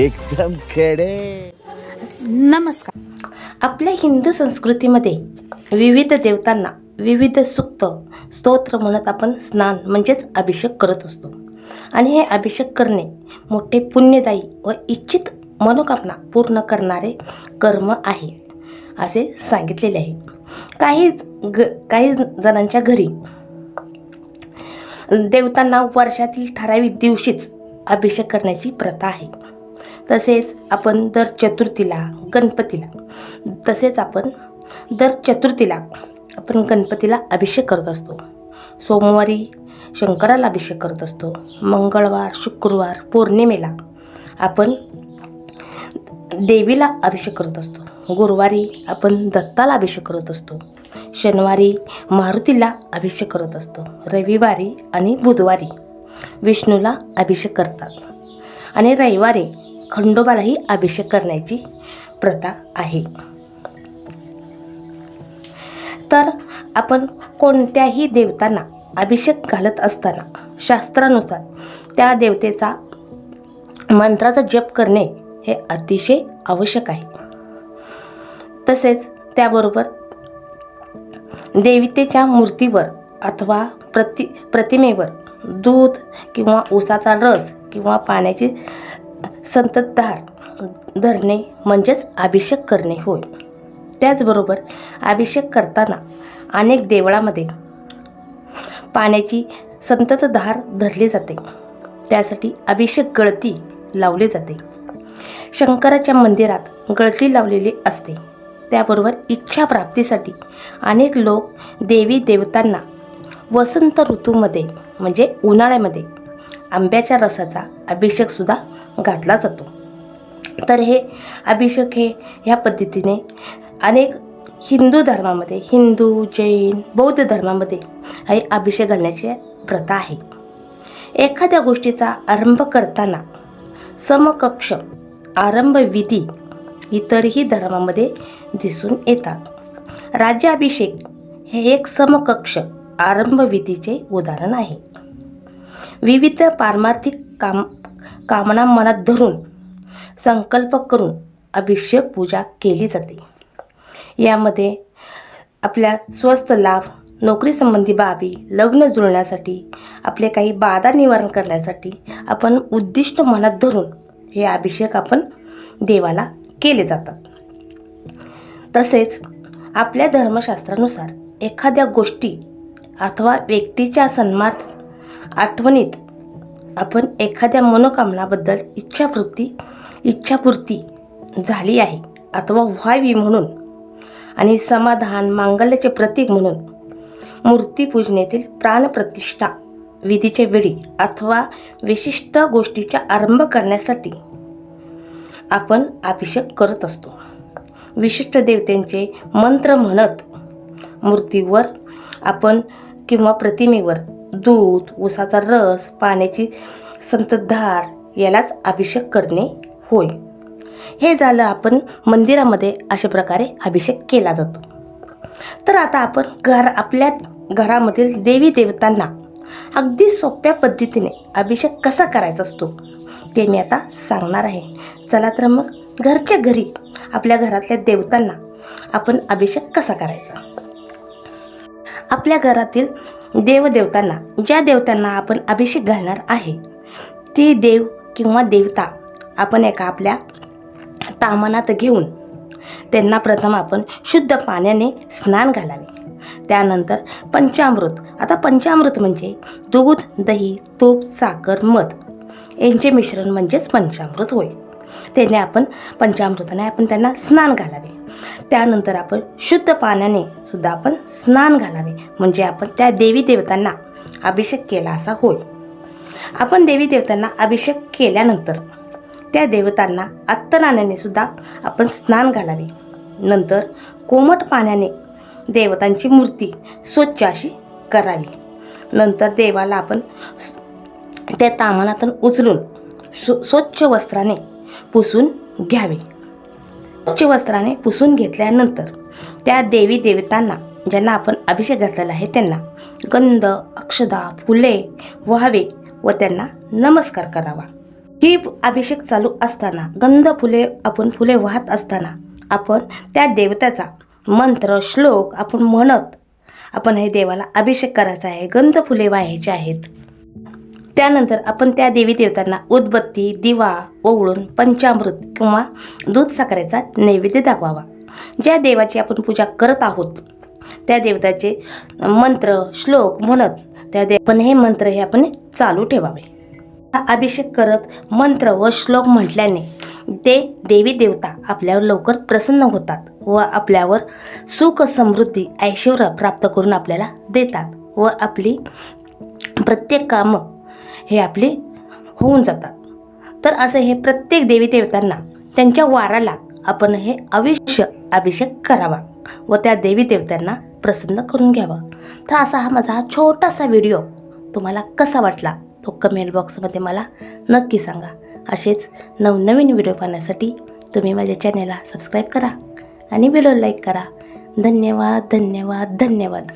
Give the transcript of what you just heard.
एकदम खेडे. नमस्कार. आपल्या हिंदू संस्कृतीमध्ये विविध देवतांना विविध सुक्त स्तोत्र म्हणत आपण स्नान म्हणजेच अभिषेक करत असतो. आणि हे अभिषेक करणे मोठे पुण्यदायी व इच्छित मनोकामना पूर्ण करणारे कर्म आहे असे सांगितलेले आहे. काही ग काही जणांच्या घरी देवतांना वर्षातील ठराविक दिवशीच अभिषेक करण्याची प्रथा आहे. तसेच आपण दर चतुर्थीला गणपतीला तसेच आपण दर चतुर्थीला आपण गणपतीला अभिषेक करत असतो. सोमवारी शंकराला अभिषेक करत असतो. मंगळवार शुक्रवार पौर्णिमेला आपण देवीला अभिषेक करत असतो. गुरुवारी आपण दत्ताला अभिषेक करत असतो. शनिवारी मारुतीला अभिषेक करत असतो. रविवारी आणि बुधवारी विष्णूला अभिषेक करतात. आणि रविवारी खंडोबालाही अभिषेक करण्याची प्रथा आहे. तर आपण कोणत्याही देवतांना अभिषेक घालत असताना शास्त्रानुसार त्या देवतेचा मंत्राचा जप करणे हे अतिशय आवश्यक आहे. तसेच त्याबरोबर देवतेच्या मूर्तीवर अथवा प्रति प्रतिमेवर दूध किंवा ऊसाचा रस किंवा पाण्याची संततधार धरणे म्हणजेच अभिषेक करणे होय. त्याचबरोबर अभिषेक करताना अनेक देवळामध्ये पाण्याची संततधार धरली जाते. त्यासाठी अभिषेक गळती लावली जाते. शंकराच्या मंदिरात गळती लावलेली असते. त्याबरोबर इच्छा प्राप्तीसाठी अनेक लोक देवी देवतांना वसंत ऋतूमध्ये म्हणजे उन्हाळ्यामध्ये आंब्याच्या रसाचा अभिषेकसुद्धा घातला जातो. तर हे अभिषेक हे ह्या पद्धतीने अनेक हिंदू धर्मामध्ये हिंदू जैन बौद्ध धर्मामध्ये हे अभिषेक घालण्याची प्रथा आहे. एखाद्या गोष्टीचा आरंभ करताना समकक्ष आरंभविधी इतरही धर्मामध्ये दिसून येतात. राज्याभिषेक हे एक समकक्ष आरंभ विधीचे उदाहरण आहे. विविध पारमार्थिक काम कामना मनात धरून संकल्प करून अभिषेक पूजा केली जाते. यामध्ये आपल्या स्वस्त लाभ नोकरीसंबंधी बाबी लग्न जुळण्यासाठी आपले काही बाधा निवारण करण्यासाठी आपण उद्दिष्ट मनात धरून हे अभिषेक आपण देवाला केले जातात. तसेच आपल्या धर्मशास्त्रानुसार एखाद्या गोष्टी अथवा व्यक्तीच्या सन्मार्थ आठवणीत आपण एखाद्या मनोकामनाबद्दल इच्छापूर्ती इच्छापूर्ती झाली आहे अथवा व्हावी म्हणून. आणि समाधान मांगल्याचे प्रतीक म्हणून मूर्तीपूजनेतील प्राणप्रतिष्ठा विधीच्या वेळी अथवा विशिष्ट गोष्टीचा आरंभ करण्यासाठी आपण अभिषेक करत असतो. विशिष्ट देवतेंचे मंत्र म्हणत मूर्तीवर आपण किंवा प्रतिमेवर दूध उसाचा रस पाण्याची संततधार यालाच अभिषेक करणे होय. हे झालं आपण मंदिरामध्ये अशा प्रकारे अभिषेक केला जातो. तर आता आपण घर आपल्या घरामधील देवी देवतांना अगदी सोप्या पद्धतीने अभिषेक कसा करायचा असतो ते मी आता सांगणार आहे. चला तर मग घरच्या घरी आपल्या घरातल्या देवतांना आपण अभिषेक कसा करायचा? आपल्या घरातील देवदेवतांना ज्या देवतांना आपण अभिषेक घालणार आहे ती देव किंवा देवता आपण एका आपल्या तामनात घेऊन त्यांना प्रथम आपण शुद्ध पाण्याने स्नान घालावे. त्यानंतर पंचामृत. आता पंचामृत म्हणजे दूध दही तूप साखर मध. यांचे मिश्रण म्हणजेच पंचामृत होय. त्याने आपण पंचामृताने आपण त्यांना स्नान घालावे. त्यानंतर आपण शुद्ध पाण्याने सुद्धा आपण स्नान घालावे. म्हणजे आपण त्या देवी देवतांना अभिषेक केला असा होय. आपण देवी देवतांना अभिषेक केल्यानंतर त्या देवतांना अत्तनाण्याने सुद्धा आपण स्नान घालावे. नंतर कोमट पाण्याने देवतांची मूर्ती स्वच्छ अशी करावी. नंतर देवाला आपण त्या तामानातून उचलून स्वच्छ वस्त्राने पुसून घ्यावे. स्वच्छ वस्त्राने पुसून घेतल्यानंतर त्या देवी देवतांना ज्यांना आपण अभिषेक घातलेला आहे त्यांना गंध अक्षदा फुले व्हावे व त्यांना नमस्कार करावा. ही अभिषेक चालू असताना गंध फुले आपण फुले वाहत असताना आपण त्या देवताचा मंत्र श्लोक आपण म्हणत आपण हे देवाला अभिषेक करायचा आहे गंध फुले वाहायचे आहेत. त्यानंतर आपण त्या देवी देवतांना उदबत्ती दिवा ओवळून पंचामृत किंवा दूध साखरेचा नैवेद्य दाखवावा. ज्या देवाची आपण पूजा करत आहोत त्या देवताचे मंत्र श्लोक म्हणत त्या दे पण हे मंत्र हे आपण चालू ठेवावे. हा अभिषेक करत मंत्र व श्लोक म्हटल्याने ते देवी देवता आपल्यावर लवकर प्रसन्न होतात व आपल्यावर सुख समृद्धी ऐश्वर प्राप्त करून आपल्याला देतात व आपली प्रत्येक कामं हे आपले होऊन जातात. तर असं हे प्रत्येक देवी देवतांना त्यांच्या वाराला आपण हे अविष्य अभिषेक करावा व त्या देवी देवतांना प्रसन्न करून घ्यावा. तर असा हा माझा हा छोटासा व्हिडिओ तुम्हाला कसा वाटला तो कमेंट बॉक्समध्ये मला नक्की सांगा. असेच नवनवीन व्हिडिओ पाहण्यासाठी तुम्ही माझ्या चॅनेलला सबस्क्राईब करा आणि व्हिडिओ लाईक करा. धन्यवाद धन्यवाद धन्यवाद.